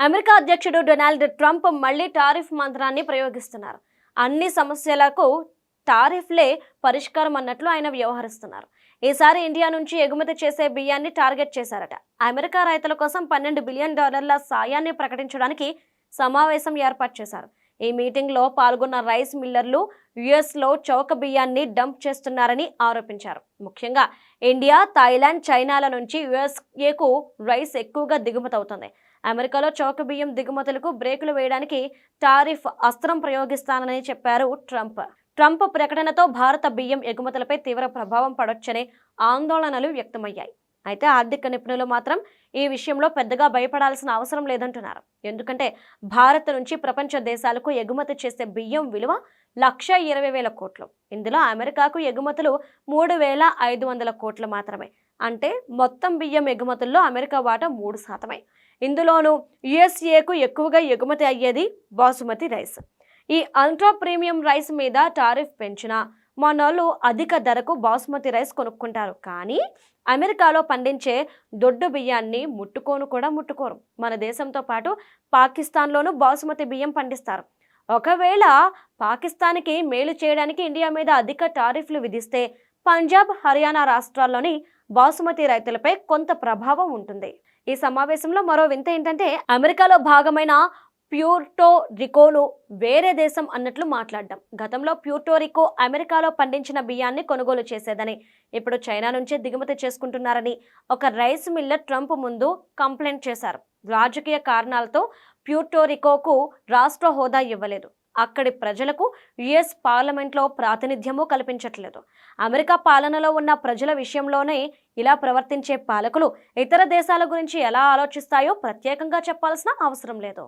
America అధ్యక్షుడు Donald Trump మళ్ళీ tariff మంత్రాన్ని ప్రయోగిస్తున్నారు. అన్ని సమస్యలకు టారిఫ్లే పరిష్కారం అన్నట్లు ఆయన వ్యవహరిస్తున్నారు. ఈసారి ఇండియా నుంచి ఎగుమతి చేసే బియ్యాన్ని టార్గెట్ చేశారట. అమెరికా రైతుల కోసం పన్నెండు బిలియన్ డాలర్ల సాయాన్ని ప్రకటించడానికి సమావేశం ఏర్పాటు చేశారు. ఈ మీటింగ్లో పాల్గొన్న రైస్ మిల్లర్లు యుఎస్లో చౌక బియ్యాన్ని డంప్ చేస్తున్నారని ఆరోపించారు. ముఖ్యంగా ఇండియా థాయిలాండ్ చైనాల నుంచి యుఎస్ఏకు రైస్ ఎక్కువగా దిగుమతవుతుంది అమెరికాలో చౌక బియ్యం దిగుమతులకు బ్రేకులు వేయడానికి టారిఫ్ అస్త్రం ప్రయోగిస్తానని చెప్పారు ట్రంప్. ట్రంప్ ప్రకటనతో భారత బియ్యం ఎగుమతులపై తీవ్ర ప్రభావం పడొచ్చనే ఆందోళనలు వ్యక్తమయ్యాయి. అయితే ఆర్థిక నిపుణులు మాత్రం ఈ విషయంలో పెద్దగా భయపడాల్సిన అవసరం లేదంటున్నారు. ఎందుకంటే భారత్ నుంచి ప్రపంచ దేశాలకు ఎగుమతి చేసే బియ్యం విలువ లక్ష ఇరవై వేల కోట్లు. ఇందులో అమెరికాకు ఎగుమతులు మూడు వేల ఐదు వందల కోట్లు మాత్రమే. అంటే మొత్తం బియ్యం ఎగుమతుల్లో అమెరికా వాటా మూడు శాతమే. ఇందులోనూ యుఎస్ఏకు ఎక్కువగా ఎగుమతి అయ్యేది బాసుమతి రైస్. ఈ అల్ట్రా ప్రీమియం రైస్ మీద టారిఫ్ పెంచినా మనోళ్ళు అధిక ధరకు బాసుమతి రైస్ కొనుక్కుంటారు. కానీ అమెరికాలో పండించే దొడ్డు బియ్యాన్ని ముట్టుకోను కూడా ముట్టుకోరు. మన దేశంతో పాటు పాకిస్తాన్లోనూ బాసుమతి బియ్యం పండిస్తారు. ఒకవేళ పాకిస్తాన్కి మేలు చేయడానికి ఇండియా మీద అధిక టారిఫ్లు విధిస్తే పంజాబ్ హర్యానా రాష్ట్రాల్లోని బాసుమతి రైతులపై కొంత ప్రభావం ఉంటుంది. ఈ సమావేశంలో మరో వింత ఏంటంటే అమెరికాలో భాగమైన ప్యూర్టో రికోను వేరే దేశం అన్నట్లు మాట్లాడడం. గతంలో ప్యూర్టోరికో అమెరికాలో పండించిన బియ్యాన్ని కొనుగోలు చేసేదని ఇప్పుడు చైనా నుంచే దిగుమతి చేసుకుంటున్నారని ఒక రైస్ మిల్లర్ ట్రంప్ ముందు కంప్లైంట్ చేశారు. రాజకీయ కారణాలతో ప్యూర్టోరికోకు రాష్ట్ర హోదా ఇవ్వలేదు. అక్కడి ప్రజలకు యుఎస్ పార్లమెంట్లో ప్రాతినిధ్యము కల్పించట్లేదు. అమెరికా పాలనలో ఉన్న ప్రజల విషయంలోనే ఇలా ప్రవర్తించే పాలకులు ఇతర దేశాల గురించి ఎలా ఆలోచిస్తాయో ప్రత్యేకంగా చెప్పాల్సిన అవసరం లేదు.